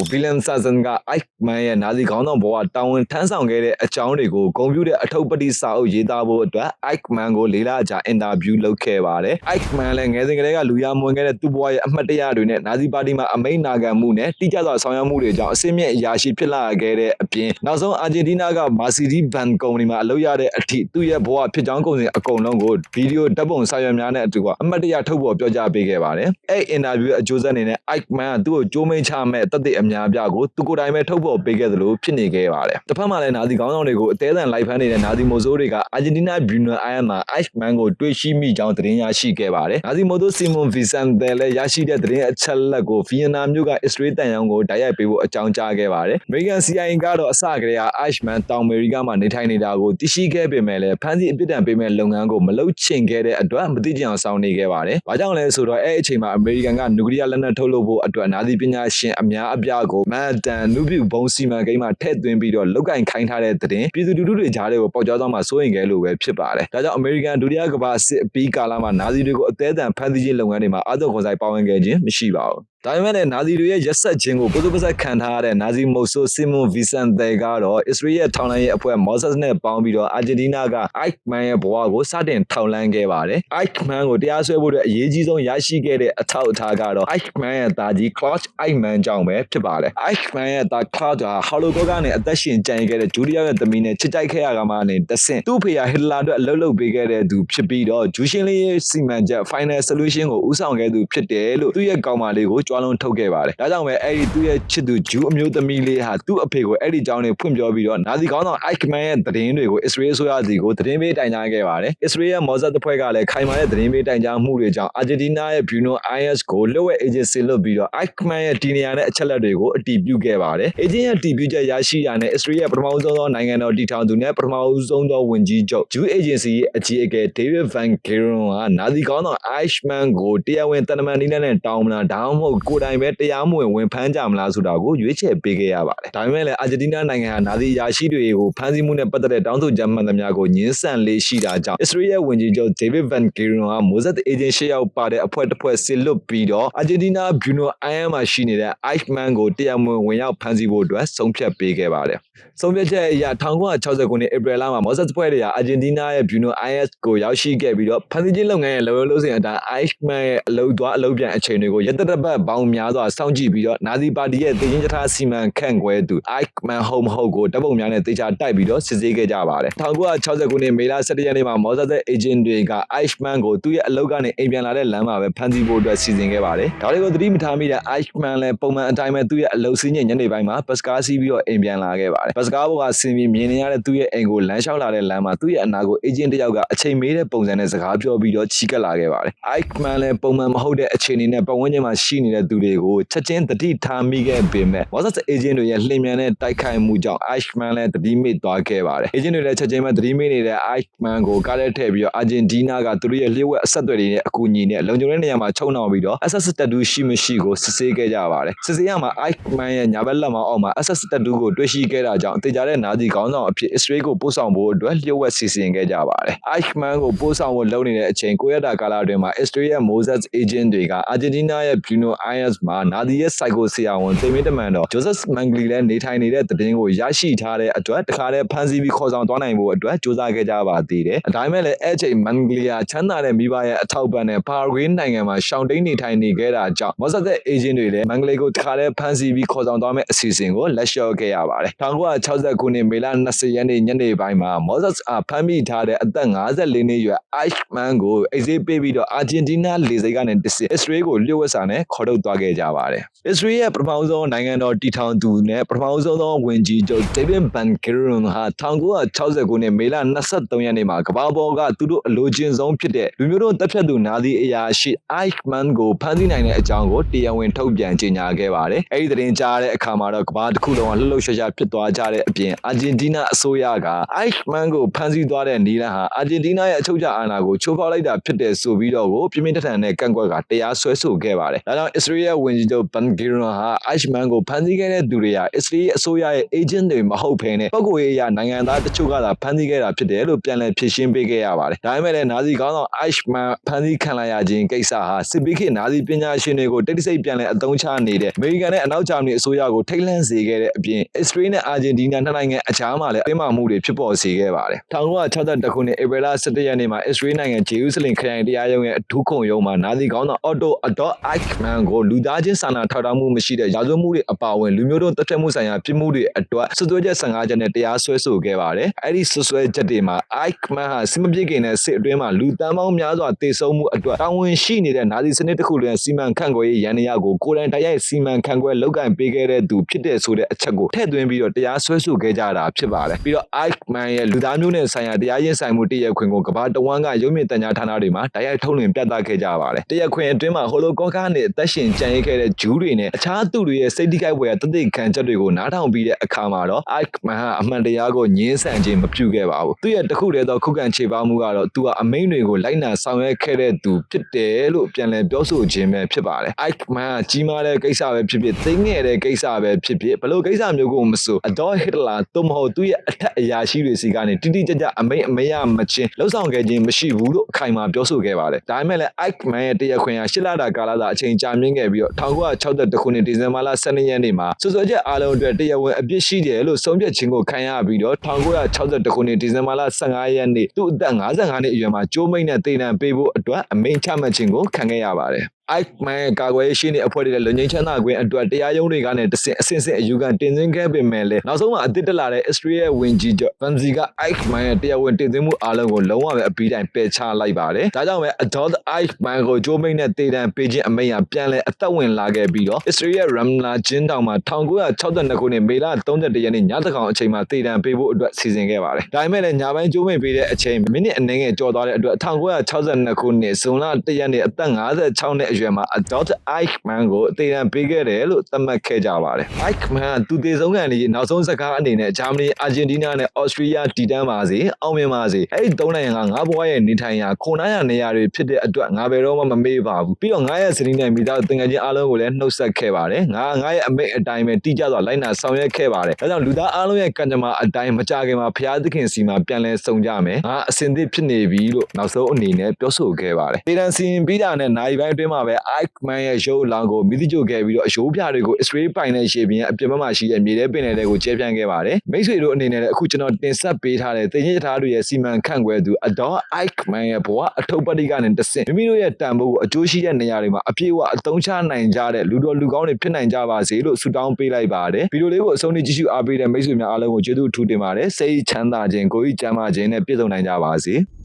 က် William Sassen က Ike Man ရဲ့နာဇီခေါင်းဆောင်ဘဝတာဝန်ထမ်းဆောင်ခဲ့တဲ့အကြောင်းတွေကိုဂုဏ်ပြုတဲ့အထုပ်ပတိစာအုပ်ရေးသားဖို့အတွက် Ike Man ကိုလေးလကြာအင်တာဗျူးလုပ်ခဲ့ပါတယ်။ Ike Man လည်းငယ်စဉ်ကတည်းကလူရမွန်ခဲ့တဲ့သူ့ဘဝရဲ့အမှတ်တရတွေနဲ့နာဇီပါတီမှာအမိန့်နာခံမှုနဲ့တိကျစွာဆောင်ရွက်မှုတွေကြောင့်အစင်းမြင့်အရာရှိဖြစ်လာခဲ့တဲ့အပြင်နောက်ဆုံးအာဂျင်တီးနားက Mercedes Benz ကုမ္ပဏီမှာအလုပ်ရတဲ့အထိသူ့ရဲ့ဘဝဖြစ်ကြောင်းကုန်စင်အကုန်လုံးကိုဗီဒီယိုဓာတ်ပုံစာရွက်များနဲ့အတူအမှတ်တရထုတ်ဖော်ပြောကြားပေးခဲ့ပါတယ်။အဲ့အင်တာဗျူးရဲ့အကျိုးဆက်အနေနဲ့ Ike Man ကသူ့ကိုကြိုးမိန်ချမဲ့တသက်အများပြားကိုသူကိုယ်တိုင်ပဲထုတ်ဖော်ပေးခဲ့သလိုဖြစ်နေခဲ့ပါတယ်။တစ်ဖက်မှာလည်းနာဇီခေါင်းဆောင်တွေကိုအသေးအံလိုက်ဖမ်းနေတဲ့နာဇီမိုဆိုးတွေကအာဂျင်တီးနားဘျူနိုအိုင်မှာ Ike Man ကိုတွေ့ရှိမိကြောင်းသတင်းရရှိခဲ့ပါတယ်။နာဇီမိုဆိုးစီမွန်ဗီဆန်တယ်လည်းရရှိတဲ့သတင်းအချက်လက်ကိုဗီယက်နမ်မြို့ကအစ္စရေးတန်ယုံကိုတိုက်ရိုက်ပေးဖို့အကြောင်းကြားခဲ့ပါတယ်။ American CIA ကတော့အစကတည်းက Ike Man တောင်အမေရိကမှာနေထိုင်နေတာကိုသိရှိခဲ့ပေမဲ့လည်းဖမ်းဆီးအပြစ်ဒဏ်ပေးမဲ့လုပ်ငန်းကိုမလုပ်ချင်ခဲ့တဲ့အတွက်မသိကြအောင်ဆောင်နေခဲ့ပါတယ်။ဘာကြောင့်လဲဆိုတော့အဲ့အချိန်မှာအမေရိကန်ကနျူကလ িয়ার လက်နက်ထုတ်လုပ်ဖို့အတွက်နာဇီပညာရှင်အများအပြားကိုမန်တန်နုပြုဘုံစီမံကိန်းမှာထည့်သွင်းပြီးတော့လုတ်ကင်ခိုင်းထားတဲ့တဲ့ပြည်သူလူထုတွေကြားထဲကိုပေါက်ကြားသွားမှစိုးရင်ခဲလို့ပဲဖြစ်ပါတယ်။ဒါကြောင့်အမေရိကန်ဒုတိယကမ္ဘာစစ်အပြီးကာလမှာနာဇီတွေကိုအသေးအံဖမ်းဆီးခြင်းလုပ်ငန်းတွေမှာအာသွန်ခွန်ဆိုင်ပါဝင်ခဲ့ခြင်းမရှိပါဘူး။ဒါပေမဲ့လည်းနာဇီတွေရဲ့ရက်ဆက်ခြင်းကိုပုစုပစက်ခံထားရတဲ့နာဇီမုတ်ဆိုဆီမွန်ဗီဆန်တဲကတော့အစ္စရေးရဲ့ထောင်လှမ်းရေးအဖွဲ့မော့ဆက်နဲ့ပေါင်းပြီးတော့အာဂျင်တီးနားကအိုက်မန်ရဲ့ဘဝကိုစတင်ထောင်လှမ်းခဲ့ပါတယ်။အိုက်မန်ကိုတရားစွဲဖို့အတွက်အရေးကြီးဆုံးရရှိခဲ့တဲ့အထောက်အထားကတော့အိုက်မန်ရဲ့သားကြီး Clutch အိုက်မန်ကြောင့်ပဲဖြစ်ပါတယ်။အိုက်မန်ရဲ့သား Clutch ဟာဟော်လိုကောကနေအသက်ရှင်ကျန်ရခဲ့တဲ့ဂျူလီယာရဲ့သမီးနဲ့ချစ်ကြိုက်ခဲ့ရကမှနဲ့တဆင့်သူ့ဖေဟာဟစ်တလာအတွက်အလုပ်လုပ်ပေးခဲ့တဲ့သူဖြစ်ပြီးတော့ဂျူရှင်လေးရဲ့စီမံချက် final solution ကိုဦးဆောင်ခဲ့သူဖြစ်တယ်လို့သူ့ရဲ့ကောင်မလေးကိုကြွားလုံးထုတ်ခဲ့ပါတယ်။ဒါကြောင့်ပဲအဲ့ဒီသူ့ရဲ့ချစ်သူဂျူးအမျိုးသမီးလေးဟာသူ့အဖေကိုအဲ့ဒီကြောင်းနဲ့ဖွင့်ပြောပြီးတော့နာဇီကောင်းဆောင်အိုက်မန်ရဲ့သတင်းတွေကိုအစ္စရေးဆိုရစီကိုသတင်းပေးတိုင်ကြားခဲ့ပါတယ်။အစ္စရေးရဲ့မော်ဇတ်တပ်ဖွဲ့ကလည်းခိုင်မာတဲ့သတင်းပေးတိုင်ကြားမှုတွေကြောင့်အာဂျင်တီးနားရဲ့ Buenos Aires ကိုလွှတ်ဝဲ agency လွှတ်ပြီးတော့အိုက်မန်ရဲ့ဒီနေရာနဲ့အချက်လက်တွေကိုအတည်ပြုခဲ့ပါတယ်။ agent ရဲ့တည်ပြုချက်ရရှိရနဲ့အစ္စရေးရဲ့ပထမဆုံးသောနိုင်ငံတော်တည်ထောင်သူနဲ့ပထမဆုံးသောဝန်ကြီးချုပ်ဂျူး agency ရဲ့အကြီးအကဲ David Van Geren ကနာဇီကောင်းဆောင် Eichmann ကိုတရားဝင်တန်တမန်နည်းနဲ့တောင်းမလားဒါမှမဟုတ်ကိုယ်တိုင်ပဲတရားမဝင်ဝင်ဖမ်းကြမလားဆိုတာကိုရွေးချယ်ပေးခဲ့ရပါတယ်။ဒါပေမဲ့လည်းအာဂျင်တီးနားနိုင်ငံဟာနာဇီယာရှိတွေကိုဖမ်းဆီးမှုနဲ့ပတ်သက်တဲ့တောင်းဆိုချက်မှန်သမျှကိုညှင်းဆန်လေးရှိတာကြောင့်အစ္စရေးရဲ့ဝန်ကြီးချုပ် David Van Geren ကမိုဇက်အေဂျင်ရှစ်ယောက်ပါတဲ့အဖွဲ့တစ်ဖွဲ့ဆစ်လွတ်ပြီးတော့အာဂျင်တီးနားဘျူနိုအိုင်ယမ်မှာရှိနေတဲ့ Eichmann ကိုတရားမဝင်ဝင်ရောက်ဖမ်းဆီးဖို့အတွက်ဆုံးဖြတ်ပေးခဲ့ပါတယ်။ဆုံးဖြတ်ချက်အရ1960ခုနှစ်ဧပြီလမှာမော့ဇက်ဖွဲ့တွေကအာဂျင်တီးနားရဲ့ဘျူနိုအိုင်ယမ်ကိုရောက်ရှိခဲ့ပြီးတော့ဖမ်းဆီးခြင်းလုပ်ငန်းရဲ့လောလောဆယ်အတိုင်း Eichmann ရဲ့အလုပ်သွားအလုပ်ပြန်အချိန်တွေကိုရတတပတ်ပေါင်းများစွာစောင့်ကြည့်ပြီးတော့နာဇီပါတီရဲ့တည်င်းကြထားစီမံခန့်ခွဲသူ Eichmann ဟုတ်မဟုတ်ကိုတပ်ပုံများနဲ့တေချာတိုက်ပြီးတော့စစ်ဆေးခဲ့ကြပါတယ်1960ခုနှစ်မေလ17ရက်နေ့မှာမော်ဇက်တဲ့ agent တွေက Eichmann ကိုသူ့ရဲ့အလုပ်ကနေအိမ်ပြန်လာတဲ့လမ်းမှာပဲဖမ်းဆီးဖို့အတွက်စီစဉ်ခဲ့ပါတယ်ဒါတွေကိုသတိမထားမိတဲ့ Eichmann လည်းပုံမှန်အတိုင်းပဲသူ့ရဲ့အလုပ်စည်းညညနေပိုင်းမှာဘတ်စကားစီးပြီးတော့အိမ်ပြန်လာခဲ့ပါတယ်ဘတ်စကားပေါ်ကဆင်ပြီးမြင်နေရတဲ့သူ့ရဲ့အိမ်ကိုလမ်းလျှောက်လာတဲ့လမ်းမှာသူ့ရဲ့အနာကို agent တစ်ယောက်ကအချိန်မေးတဲ့ပုံစံနဲ့စကားပြောပြီးတော့ချီကပ်လာခဲ့ပါတယ် Eichmann လည်းပုံမှန်မဟုတ်တဲ့အခြေအနေနဲ့ပတ်ဝန်းကျင်မှာရှိနေတဲ့သူတွေကိုချက်ချင်းသတိထားမိခဲ့ပေမဲ့ WhatsApp agent တွေရဲ့လှည့်မြန်တဲ့တိုက်ခိုက်မှုကြောင့် Eichmann လည်းသတိမိသွားခဲ့ပါတယ် agent တွေလည်းချက်ချင်းပဲသတိမိနေတဲ့ Eichmann ကိုကားထဲထည့်ပြီးတော့ Argentina ကသူတို့ရဲ့လျှို့ဝှက်အဆက်အသွယ်တွေနဲ့အကူအညီနဲ့လုံခြုံတဲ့နေရာမှာချုံနှောင်ပြီးတော့ SS tattoo ရှိမရှိကိုစစ်ဆေးခဲ့ကြပါတယ်စစ်ဆေးရမှာ Eichmann ရဲ့ညာဘက်လက်မောင်းအောက်မှာ SS tattoo ကိုတွေ့ရှိခဲ့တာကြောင့်တေချာတဲ့နာဇီခေါင်းဆောင်အဖြစ် Israel ကိုပို့ဆောင်ဖို့အတွက်လျှို့ဝှက်စီစဉ်ခဲ့ကြပါတယ် Eichmann ကိုပို့ဆောင်ဖို့လုပ်နေတဲ့အချိန်ကိုရတာကာလအတွင်းမှာ Israel ရဲ့ Moses agent တွေက Argentina ရဲ့ Buenos IS မှာနာဒီရဲ့ psycho ဆရာဝန်သေမင်းတမန်တော် Joseph Mangli လည်းနေထိုင်နေတဲ့သတင်းကိုရရှိထားတဲ့အတွက်တခါတည်းဖမ်းဆီးပြီးခေါ်ဆောင်သွားနိုင်ဖို့အတွက်ကြိုးစားခဲ့ကြပါသေးတယ်။ဒါပေမဲ့လည်းအဲ့ချိန် Mangli ကချမ်းသာတဲ့မိဘရဲ့အထောက်ပံ့နဲ့ Paraguay နိုင်ငံမှာရှောင်တိန်နေထိုင်နေခဲ့တာကြောင့် Mossad agent တွေလည်း Mangli ကိုတခါတည်းဖမ်းဆီးပြီးခေါ်ဆောင်သွားမယ့်အစီအစဉ်ကိုလက်လျှော့ခဲ့ရပါတယ်။1960ခုနှစ်မေလ20ရက်နေ့ညနေပိုင်းမှာ Mossad အဖမ်းမိထားတဲ့အသက်54နှစ်အရွယ် Eichmann ကိုအိတ်ဆေးပေးပြီးတော့အာဂျင်တီးနားလေဆိပ်ကနေတစ်ဆင့်အစ္စရေးကိုလျှို့ဝှက်စာနဲ့ခေါ်ထုတ်သွားခဲ့ကြပါတယ်။အစ္စရေးရဲ့ပထမဆုံးနိုင်ငံတော်တည်ထောင်သူနဲ့ပထမဆုံးသောဝန်ကြီးချုပ် David Ban Gurion ဟာ1960ခုနှစ်မေလ23ရက်နေ့မှာကမ္ဘာပေါ်ကသူတို့အလိုချင်ဆုံးဖြစ်တဲ့လူမျိုးတို့တပ်ဖြတ်သူနာဇီအရာရှိ Eichmann ကိုဖမ်းဆီးနိုင်တဲ့အကြောင်းကိုတရားဝင်ထုတ်ပြန်ကြေညာခဲ့ပါတယ်။အဲဒီသတင်းကြားတဲ့အခါမှာတော့ကမ္ဘာတစ်ခုလုံးကလှုပ်လှုပ်ရှားရှားဖြစ်သွားကြတဲ့အပြင်အာဂျင်တီးနားအစိုးရက Eichmann ကိုဖမ်းဆီးသွားတဲ့နီလန်ဟာအာဂျင်တီးနားရဲ့အချုပ်အခြာအာဏာကိုချိုးဖောက်လိုက်တာဖြစ်တယ်ဆိုပြီးတော့ကိုပြင်းပြင်းထန်ထန်နဲ့ကန့်ကွက်ကတရားစွဲဆိုခဲ့ပါတယ်။ဒါကြောင့်အစ္စရေးရဲ့ဝန်ကြီးချုပ်ဘန်ဂီရွန်ဟာ Eichmann ကိုဖမ်းဆီးခဲ့တဲ့သူတွေဟာအစ္စရေးအစိုးရရဲ့ agent တွေမဟုတ်ဘဲနဲ့ပုဂ္ဂိုလ်ရေးအရနိုင်ငံသားတချို့ကသာဖမ်းဆီးခဲ့တာဖြစ်တယ်လို့ပြန်လည်ဖြေရှင်းပေးခဲ့ရပါတယ်။ဒါပေမဲ့လည်းနာဇီခေါင်းဆောင် Eichmann ဖမ်းဆီးခံလိုက်ရခြင်းကိစ္စဟာစစ်ပီးခေတ်နာဇီပညာရှင်တွေကိုတိတ်တဆိတ်ပြန်လည်အသုံးချနေတဲ့အမေရိကန်နဲ့အနောက်ဂျာမနီအစိုးရကိုထိတ်လန့်စေခဲ့တဲ့အပြင်အစ္စရေးနဲ့အာဂျင်တီးနားနှစ်နိုင်ငံအကြားမှာလည်းအပြင်းမာမှုတွေဖြစ်ပေါ်စေခဲ့ပါတယ်။1962ခုနှစ်ဧပြီလ17ရက်နေ့မှာအစ္စရေးနိုင်ငံဂျေရုဆလင်ခရိုင်တရားရုံးရဲ့အထူးခုံရုံးမှာနာဇီခေါင်းဆောင် Otto Adolf Eichmann ကိုလူသားချင်းစာနာထောက်ထားမှုမရှိတဲ့ရာဇဝတ်မှုတွေအပါအဝင်လူမျိုးတုံးတပ်ဖြတ်မှုဆိုင်ရာပြစ်မှုတွေအတွက်စွပ်စွဲချက်15ချက်နဲ့တရားစွဲဆိုခဲ့ပါတယ်။အဲဒီစွပ်စွဲချက်တွေမှာ Eichmann ဟာစစ်မပြစ်ခင်တဲ့စစ်အတွင်းမှာလူတန်းပေါင်းများစွာတေဆုံးမှုအတွက်တာဝန်ရှိနေတဲ့နာဇီစနစ်တစ်ခုလုံးစီမံခန့်ခွဲရေးရန်ရာကိုကိုယ်တိုင်တိုက်ရိုက်စီမံခန့်ခွဲလုပ်ကင်ပေးခဲ့တဲ့သူဖြစ်တဲ့ဆိုတဲ့အချက်ကိုထည့်သွင်းပြီးတော့တရားစွဲဆိုခဲ့ကြတာဖြစ်ပါတယ်။ပြီးတော့ Eichmann ရဲ့လူသားမျိုးနွယ်ဆိုင်ရာတရားရင်ဆိုင်မှုတရက်ခွင်ကိုကမ္ဘာတဝန်းကရုပ်မြင်သံကြားဌာနတွေမှာတိုက်ရိုက်ထုတ်လွှင့်ပြသခဲ့ကြပါတယ်။တရက်ခွင်အတွင်းမှာဟိုလိုကောကားနဲ့အသက်ရှင်ကြံ့ရခဲ့တဲ့ဂျူးတွေနဲ့အခြားသူတွေရဲ့စိတ်တိကိုက်ဝယ်တသိခံချက်တွေကိုနားထောင်ပြီးတဲ့အခါမှာတော့ Eichmann ဟာအမှန်တရားကိုညှင်းဆန်ခြင်းမပြုခဲ့ပါဘူး။သူ့ရဲ့တခုတည်းသောခုခံခြေပါမှုကတော့သူကအမိန့်တွေကိုလိုက်နာဆောင်ရွက်ခဲ့တဲ့သူဖြစ်တယ်လို့ပြန်လည်ပြောဆိုခြင်းပဲဖြစ်ပါတယ်။ Eichmann ကကြီးမားတဲ့ကိစ္စပဲဖြစ်ဖြစ်သိငယ်တဲ့ကိစ္စပဲဖြစ်ဖြစ်ဘယ်လိုကိစ္စမျိုးကိုမဆို Adolf Hitler သို့မဟုတ်သူ့ရဲ့အထက်အရာရှိတွေစီကနေတိတိကျကျအမိန့်အမရမချင်းလှုပ်ဆောင်ခဲ့ခြင်းမရှိဘူးလို့အခိုင်အမာပြောဆိုခဲ့ပါတယ်။ဒါပေမဲ့လည်း Eichmann ရဲ့တရားခွင်ဟာရှစ်လတာကာလသာအချိန်ကြာမြင့်ခဲ့ပြီးတော့1962ခုနှစ်ဒီဇင်ဘာလ12ရက်နေ့မှာစွပ်စွဲချက်အားလုံးအတွက်တရားဝင်အပြစ်ရှိတယ်လို့ဆုံးဖြတ်ခြင်းကိုခံရပြီးတော့1962ခုနှစ်ဒီဇင်ဘာလ15ရက်နေ့သူ့အသက်55နှစ်အရွယ်မှာကျိုးမိတ်နဲ့တည်တံပေးဖို့အတွက်အမိန့်ချမှတ်ခြင်းကိုခံခဲ့ရပါတယ်။ Eichmann ကာကွယ်ရေးရှိနေအဖွဲ့တွေနဲ့လူငင်းချမ်းသာခွင့်အတွက်တရားရုံးတွေကနေတဆင့်အဆင့်ဆင့်အယူခံတင်သွင်းခဲ့ပေမဲ့လည်းနောက်ဆုံးမှာအသစ်တက်လာတဲ့ Israel ရဲ့ဝင်ကြီးချုပ် Vanzi က Eichmann ရဲ့တရားဝင်တင်သွင်းမှုအားလုံးကိုလုံးဝပဲအပြီးတိုင်ပယ်ချလိုက်ပါတယ်။ဒါကြောင့်ပဲ Adolf Eichmann ကိုကြိုးမိတ်နဲ့တည်တံပေးခြင်းအမိန့်ဟာပြန်လည်အသက်ဝင်လာခဲ့ပြီးတော့ Israel ရဲ့ Ramla ကျင်းတောင်မှာ1962ခုနှစ်မေလ31ရက်နေ့ညသကောင်အချိန်မှာတည်တံပေးဖို့အတွက်စီစဉ်ခဲ့ပါတယ်။ဒါပေမဲ့လည်းညပိုင်းကြိုးမိတ်ပေးတဲ့အချိန်မိနစ်အနည်းငယ်ကျော်သွားတဲ့အတွက်1962ခုနှစ်ဇွန်လ1ရက်နေ့အသက်56နှစ်အရွယ်မှာ Adolf Eichmann ကိုအသေးအံပေးခဲ့တယ်လို့သတ်မှတ်ခဲ့ကြပါတယ်။ Eichmann ကသူတည်ဆုံးခံလေးနောက်ဆုံးစကားအနေနဲ့ဂျာမနီ၊အာဂျင်တီးနားနဲ့ဩစတြီးယားတည်တံ့ပါစေအောင်မြင်ပါစေ။အဲ့ဒီသုံးနိုင်ငံကငါးဘွားရဲ့နေထိုင်ရာခိုနားရနေရာတွေဖြစ်တဲ့အတွက်ငါဘယ်တော့မှမမေ့ပါဘူး။ပြီးတော့ငါရဲ့စနီးနဲ့မိသားစုတင်ငယ်ချင်းအားလုံးကိုလည်းနှုတ်ဆက်ခဲ့ပါတယ်။ငါငါရဲ့အမိတ်အတိုင်းပဲတိကျစွာလိုက်နာဆောင်ရွက်ခဲ့ပါတယ်။ဒါကြောင့်လူသားအားလုံးရဲ့ကံကြမ္မာအတိုင်းမကြခင်မှာဖျားသခင်စီမှာပြန်လဲဆုံကြမယ်။ငါအစင်သစ်ဖြစ်နေပြီလို့နောက်ဆုံးအနေနဲ့ပြောဆိုခဲ့ပါတယ်။တည်တံ့စီရင်ပြီးတာနဲ့နိုင်ပိုင်းအတွင်းမှာပဲ Eichmann ရဲ့ရုပ်အလောင်းကိုမိသကြိုခဲ့ပြီးတော့အယိုးပြတွေကိုအစ္စရေးပိုင်တဲ့ရှေ့ပြင်အပြစ်မှရှိတဲ့မြေထဲပင်လယ်တွေကိုကျဲပြန့်ခဲ့ပါတယ်။မိတ်ဆွေတို့အနေနဲ့လည်းအခုကျွန်တော်တင်ဆက်ပေးထားတဲ့တင်ကြီးထားတွေရဲ့စီမံခန့်ခွဲသူ Adolf Eichmann ရဲ့ဘဝအထုပ်ပတ်တိကနေတဆင့်မိမိတို့ရဲ့တန်ဖိုးကိုအကျိုးရှိတဲ့နေရာတွေမှာအပြည့်အဝအသုံးချနိုင်ကြတဲ့လူတော်လူကောင်းတွေဖြစ်နိုင်ကြပါစေလို့ဆုတောင်းပေးလိုက်ပါတယ်။ဗီဒီယိုလေးကိုအဆုံးထိကြည့်ရှုအားပေးတဲ့မိတ်ဆွေများအားလုံးကိုကျေးဇူးအထူးတင်ပါတယ်။စိတ်ချမ်းသာခြင်းကိုယ်ကြီးကျန်းမာခြင်းနဲ့ပြည့်စုံနိုင်ကြပါစေ။